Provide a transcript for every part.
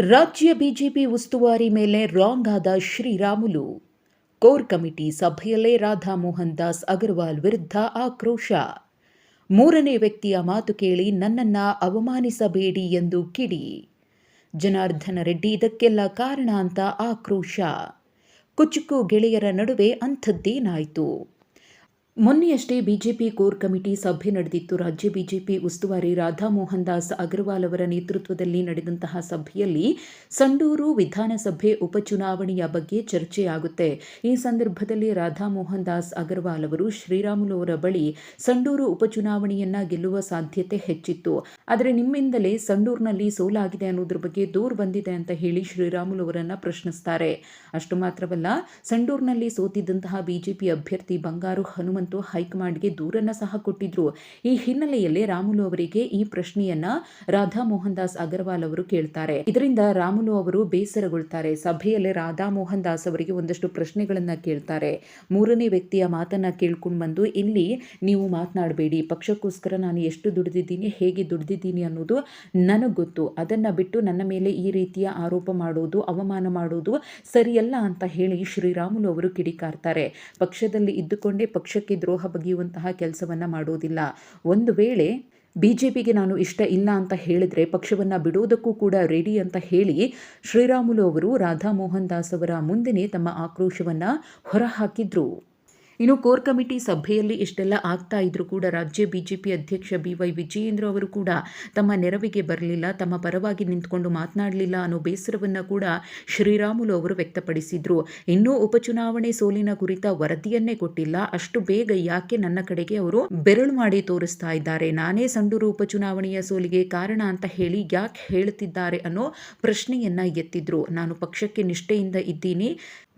ರಾಜ್ಯ ಬಿಜೆಪಿ ಉಸ್ತುವಾರಿ ಮೇಲೆ ರಾಂಗ್ ಆದ ಶ್ರೀರಾಮುಲು. ಕೋರ್ ಕಮಿಟಿ ಸಭೆಯಲ್ಲೇ ರಾಧಾ ಮೋಹನ್ ದಾಸ್ ಅಗರ್ವಾಲ್ ವಿರುದ್ಧ ಆಕ್ರೋಶ. ಮೂರನೇ ವ್ಯಕ್ತಿಯ ಮಾತು ಕೇಳಿ ನನ್ನನ್ನು ಅವಮಾನಿಸಬೇಡಿ ಎಂದು ಕಿಡಿ. ಜನಾರ್ದನ ರೆಡ್ಡಿ ಇದಕ್ಕೆಲ್ಲ ಕಾರಣ ಅಂತ ಆಕ್ರೋಶ. ಕುಚುಕು ಗೆಳೆಯರ ನಡುವೆ ಅಂಥದ್ದೇನಾಯಿತು? ಮೊನ್ನೆಯಷ್ಟೇ ಬಿಜೆಪಿ ಕೋರ್ ಕಮಿಟಿ ಸಭೆ ನಡೆದಿತ್ತು. ರಾಜ್ಯ ಬಿಜೆಪಿ ಉಸ್ತುವಾರಿ ರಾಧಾ ಮೋಹನ್ ದಾಸ್ ಅಗರ್ವಾಲ್ ಅವರ ನೇತೃತ್ವದಲ್ಲಿ ನಡೆದಂತಹ ಸಭೆಯಲ್ಲಿ ಸಂಡೂರು ವಿಧಾನಸಭೆ ಉಪಚುನಾವಣೆಯ ಬಗ್ಗೆ ಚರ್ಚೆಯಾಗುತ್ತೆ. ಈ ಸಂದರ್ಭದಲ್ಲಿ ರಾಧಾ ಮೋಹನ್ ದಾಸ್ ಅಗರ್ವಾಲ್ ಅವರು ಶ್ರೀರಾಮುಲು ಅವರ ಬಳಿ ಸಂಡೂರು ಉಪಚುನಾವಣೆಯನ್ನ ಗೆಲ್ಲುವ ಸಾಧ್ಯತೆ ಹೆಚ್ಚಿತ್ತು. ಆದರೆ ನಿಮ್ಮಿಂದಲೇ ಸಂಡೂರಿನಲ್ಲಿ ಸೋಲಾಗಿದೆ ಅನ್ನೋದ್ರ ಬಗ್ಗೆ ದೂರ್ ಬಂದಿದೆ ಅಂತ ಹೇಳಿ ಶ್ರೀರಾಮುಲು ಅವರನ್ನ ಪ್ರಶ್ನಿಸ್ತಾರೆ. ಅಷ್ಟು ಮಾತ್ರವಲ್ಲ, ಸಂಡೂರಿನಲ್ಲಿ ಸೋತಿದ್ದಂತಹ ಬಿಜೆಪಿ ಅಭ್ಯರ್ಥಿ ಬಂಗಾರು ಹನುಮಂತ ಮತ್ತು ಹೈಕಮಾಂಡ್ಗೆ ದೂರನ್ನ ಸಹ ಕೊಟ್ಟಿದ್ರು. ಈ ಹಿನ್ನೆಲೆಯಲ್ಲಿ ರಾಮುಲು ಅವರಿಗೆ ಈ ಪ್ರಶ್ನೆಯನ್ನ ರಾಧಾ ಮೋಹನ್ ದಾಸ್ ಅಗರ್ವಾಲ್ ಅವರು ಕೇಳ್ತಾರೆ. ಇದರಿಂದ ರಾಮುಲು ಅವರು ಬೇಸರಗೊಳ್ತಾರೆ. ಸಭೆಯಲ್ಲಿ ರಾಧಾ ಮೋಹನ್ ದಾಸ್ ಅವರಿಗೆ ಒಂದಷ್ಟು ಪ್ರಶ್ನೆಗಳನ್ನ ಕೇಳ್ತಾರೆ. ಮೂರನೇ ವ್ಯಕ್ತಿಯ ಮಾತನ್ನ ಕೇಳ್ಕೊಂಡು ಬಂದು, ಇಲ್ಲಿ ನೀವು ಮಾತನಾಡಬೇಡಿ. ಪಕ್ಷಕ್ಕೋಸ್ಕರ ನಾನು ಎಷ್ಟು ದುಡಿದಿದ್ದೀನಿ, ಹೇಗೆ ದುಡಿದಿದ್ದೀನಿ ಅನ್ನೋದು ನನಗೆ ಗೊತ್ತು. ಅದನ್ನ ಬಿಟ್ಟು ನನ್ನ ಮೇಲೆ ಈ ರೀತಿಯ ಆರೋಪ ಮಾಡೋದು, ಅವಮಾನ ಮಾಡೋದು ಸರಿಯಲ್ಲ ಅಂತ ಹೇಳಿ ಶ್ರೀರಾಮುಲು ಅವರು ಕಿಡಿಕಾರ್ತಾರೆ. ಪಕ್ಷದಲ್ಲಿ ಇದ್ದುಕೊಂಡೇ ಪಕ್ಷಕ್ಕೆ ದ್ರೋಹ ಬಗೆಯುವಂತಹ ಕೆಲಸವನ್ನು ಮಾಡೋದಿಲ್ಲ. ಒಂದು ವೇಳೆ ಬಿಜೆಪಿಗೆ ನಾನು ಇಷ್ಟ ಇಲ್ಲ ಅಂತ ಹೇಳಿದರೆ ಪಕ್ಷವನ್ನು ಬಿಡೋದಕ್ಕೂ ಕೂಡ ರೆಡಿ ಅಂತ ಹೇಳಿ ಶ್ರೀರಾಮುಲು ಅವರು ರಾಧಾ ಮೋಹನ್ ದಾಸ್ ಅವರ ಮುಂದೆನೇ ತಮ್ಮ ಆಕ್ರೋಶವನ್ನು ಹೊರಹಾಕಿದ್ರು. ಇನ್ನು ಕೋರ್ ಕಮಿಟಿ ಸಭೆಯಲ್ಲಿ ಇಷ್ಟೆಲ್ಲ ಆಗ್ತಾ ಇದ್ರೂ ಕೂಡ ರಾಜ್ಯ ಬಿಜೆಪಿ ಅಧ್ಯಕ್ಷ ಬಿ ವೈ ವಿಜಯೇಂದ್ರ ಅವರು ಕೂಡ ತಮ್ಮ ನೆರವಿಗೆ ಬರಲಿಲ್ಲ, ತಮ್ಮ ಪರವಾಗಿ ನಿಂತ್ಕೊಂಡು ಮಾತನಾಡಲಿಲ್ಲ ಅನ್ನೋ ಬೇಸರವನ್ನು ಕೂಡ ಶ್ರೀರಾಮುಲು ಅವರು ವ್ಯಕ್ತಪಡಿಸಿದ್ರು. ಇನ್ನೂ ಉಪಚುನಾವಣೆ ಸೋಲಿನ ಕುರಿತ ವರದಿಯನ್ನೇ ಕೊಟ್ಟಿಲ್ಲ. ಅಷ್ಟು ಬೇಗ ಯಾಕೆ ನನ್ನ ಕಡೆಗೆ ಅವರು ಬೆರಳು ಮಾಡಿ ತೋರಿಸ್ತಾ ಇದ್ದಾರೆ? ನಾನೇ ಸಂಡೂರು ಉಪಚುನಾವಣೆಯ ಸೋಲಿಗೆ ಕಾರಣ ಅಂತ ಹೇಳಿ ಯಾಕೆ ಹೇಳುತ್ತಿದ್ದಾರೆ ಅನ್ನೋ ಪ್ರಶ್ನೆಯನ್ನ ಎತ್ತಿದ್ರು. ನಾನು ಪಕ್ಷಕ್ಕೆ ನಿಷ್ಠೆಯಿಂದ ಇದ್ದೀನಿ.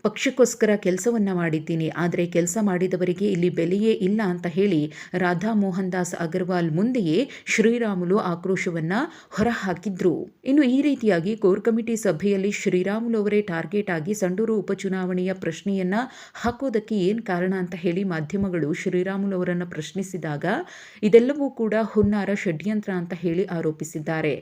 ಪಕ್ಷಕ್ಕೋಸ್ಕರ ಕೆಲಸವನ್ನ ಮಾಡಿದ್ದೀನಿ, ಆದರೆ ಕೆಲಸ ಮಾಡಿದವರಿಗೆ ಇಲ್ಲಿ ಬೆಲೆಯೇ ಇಲ್ಲ ಅಂತ ಹೇಳಿ ರಾಧಾ ಮೋಹನ್ ದಾಸ್ ಅಗರ್ವಾಲ್ ಮುಂದೆಯೇ ಶ್ರೀರಾಮುಲು ಆಕ್ರೋಶವನ್ನ ಹೊರಹಾಕಿದ್ರು. ಇನ್ನು ಈ ರೀತಿಯಾಗಿ ಕೋರ್ ಕಮಿಟಿ ಸಭೆಯಲ್ಲಿ ಶ್ರೀರಾಮುಲು ಅವರೇ ಟಾರ್ಗೆಟ್ ಆಗಿ ಸಂಡೂರು ಉಪಚುನಾವಣೆಯ ಪ್ರಶ್ನೆಯನ್ನ ಹಾಕೋದಕ್ಕೆ ಏನ್ ಕಾರಣ ಅಂತ ಹೇಳಿ ಮಾಧ್ಯಮಗಳು ಶ್ರೀರಾಮುಲು ಅವರನ್ನು ಪ್ರಶ್ನಿಸಿದಾಗ ಇದೆಲ್ಲವೂ ಕೂಡ ಹುನ್ನಾರ ಷಡ್ಯಂತ್ರ ಅಂತ ಹೇಳಿ ಆರೋಪಿಸಿದ್ದಾರೆ.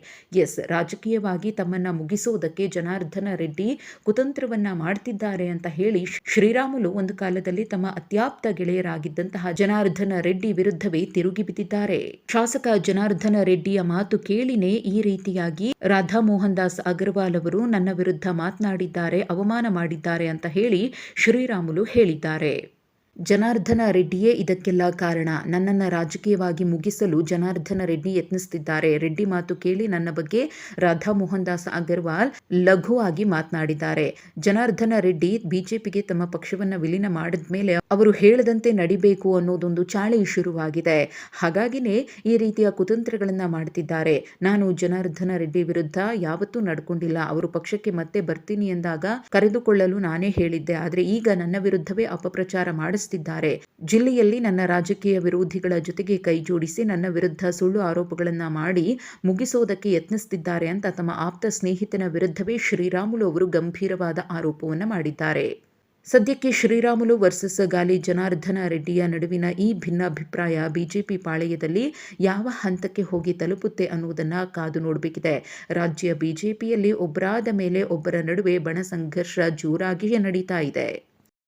ಎಸ್, ರಾಜಕೀಯವಾಗಿ ತಮ್ಮನ್ನ ಮುಗಿಸೋದಕ್ಕೆ ಜನಾರ್ದನ ರೆಡ್ಡಿ ಕುತಂತ್ರವನ್ನ ಮಾಡ್ತಿದ್ದಾರೆ ಅಂತ ಹೇಳಿ ಶ್ರೀರಾಮುಲು ಒಂದು ಕಾಲದಲ್ಲಿ ತಮ್ಮ ಅತ್ಯಾಪ್ತ ಗೆಳೆಯರಾಗಿದ್ದಂತಹ ಜನಾರ್ದನ ರೆಡ್ಡಿ ವಿರುದ್ಧವೇ ತಿರುಗಿ ಬಿದ್ದಿದ್ದಾರೆ. ಶಾಸಕ ಜನಾರ್ದನ ರೆಡ್ಡಿಯ ಮಾತು ಕೇಳಿನೇ ಈ ರೀತಿಯಾಗಿ ರಾಧಾ ಮೋಹನ್ ದಾಸ್ ಅಗರ್ವಾಲ್ ಅವರು ನನ್ನ ವಿರುದ್ಧ ಮಾತನಾಡಿದ್ದಾರೆ, ಅವಮಾನ ಮಾಡಿದ್ದಾರೆ ಅಂತ ಹೇಳಿ ಶ್ರೀರಾಮುಲು ಹೇಳಿದ್ದಾರೆ. ಜನಾರ್ದನ ರೆಡ್ಡಿಯೇ ಇದಕ್ಕೆಲ್ಲ ಕಾರಣ? ನನ್ನನ್ನು ರಾಜಕೀಯವಾಗಿ ಮುಗಿಸಲು ಜನಾರ್ದನ ರೆಡ್ಡಿ ಯತ್ನಿಸುತ್ತಿದ್ದಾರೆ ರೆಡ್ಡಿ ಮಾತು ಕೇಳಿ ನನ್ನ ಬಗ್ಗೆ ರಾಧಾ ಮೋಹನ್ ದಾಸ್ ಅಗರ್ವಾಲ್ ಲಘುವಾಗಿ ಮಾತನಾಡಿದ್ದಾರೆ. ಜನಾರ್ದನ ರೆಡ್ಡಿ ಬಿಜೆಪಿಗೆ ತಮ್ಮ ಪಕ್ಷವನ್ನ ವಿಲೀನ ಮಾಡಿದ ಮೇಲೆ ಅವರು ಹೇಳದಂತೆ ನಡಿಬೇಕು ಅನ್ನೋದೊಂದು ಚಾಳಿ ಶುರುವಾಗಿದೆ. ಹಾಗಾಗಿನೇ ಈ ರೀತಿಯ ಕುತಂತ್ರಗಳನ್ನ ಮಾಡುತ್ತಿದ್ದಾರೆ ನಾನು ಜನಾರ್ದನ ರೆಡ್ಡಿ ವಿರುದ್ಧ ಯಾವತ್ತೂ ನಡ್ಕೊಂಡಿಲ್ಲ. ಅವರು ಪಕ್ಷಕ್ಕೆ ಮತ್ತೆ ಬರ್ತೀನಿ ಎಂದಾಗ ಕರೆದುಕೊಳ್ಳಲು ನಾನೇ ಹೇಳಿದ್ದೆ. ಆದರೆ ಈಗ ನನ್ನ ವಿರುದ್ಧವೇ ಅಪಪ್ರಚಾರ ಮಾಡಿಸ್ ಜಿಲ್ಲೆಯಲ್ಲಿ ನನ್ನ ರಾಜಕೀಯ ವಿರೋಧಿಗಳ ಜೊತೆಗೆ ಕೈಜೋಡಿಸಿ ನನ್ನ ವಿರುದ್ಧ ಸುಳ್ಳು ಆರೋಪಗಳನ್ನು ಮಾಡಿ ಮುಗಿಸೋದಕ್ಕೆ ಯತ್ನಿಸುತ್ತಿದ್ದಾರೆ ಅಂತ ತಮ್ಮ ಆಪ್ತ ಸ್ನೇಹಿತನ ವಿರುದ್ಧವೇ ಶ್ರೀರಾಮುಲು ಅವರು ಗಂಭೀರವಾದ ಆರೋಪವನ್ನು ಮಾಡಿದ್ದಾರೆ. ಸದ್ಯಕ್ಕೆ ಶ್ರೀರಾಮುಲು ವರ್ಸಸ್ ಗಾಲಿ ಜನಾರ್ದನ ರೆಡ್ಡಿಯ ನಡುವಿನ ಈ ಭಿನ್ನಾಭಿಪ್ರಾಯ ಬಿಜೆಪಿ ಪಾಳೆಯದಲ್ಲಿ ಯಾವ ಹಂತಕ್ಕೆ ಹೋಗಿ ತಲುಪುತ್ತೆ ಅನ್ನುವುದನ್ನು ಕಾದು ನೋಡಬೇಕಿದೆ. ರಾಜ್ಯ ಬಿಜೆಪಿಯಲ್ಲಿ ಒಬ್ಬರಾದ ಮೇಲೆ ಒಬ್ಬರ ನಡುವೆ ಬಣ ಸಂಘರ್ಷ ಜೋರಾಗಿಯೇ ನಡೀತಾ ಇದೆ.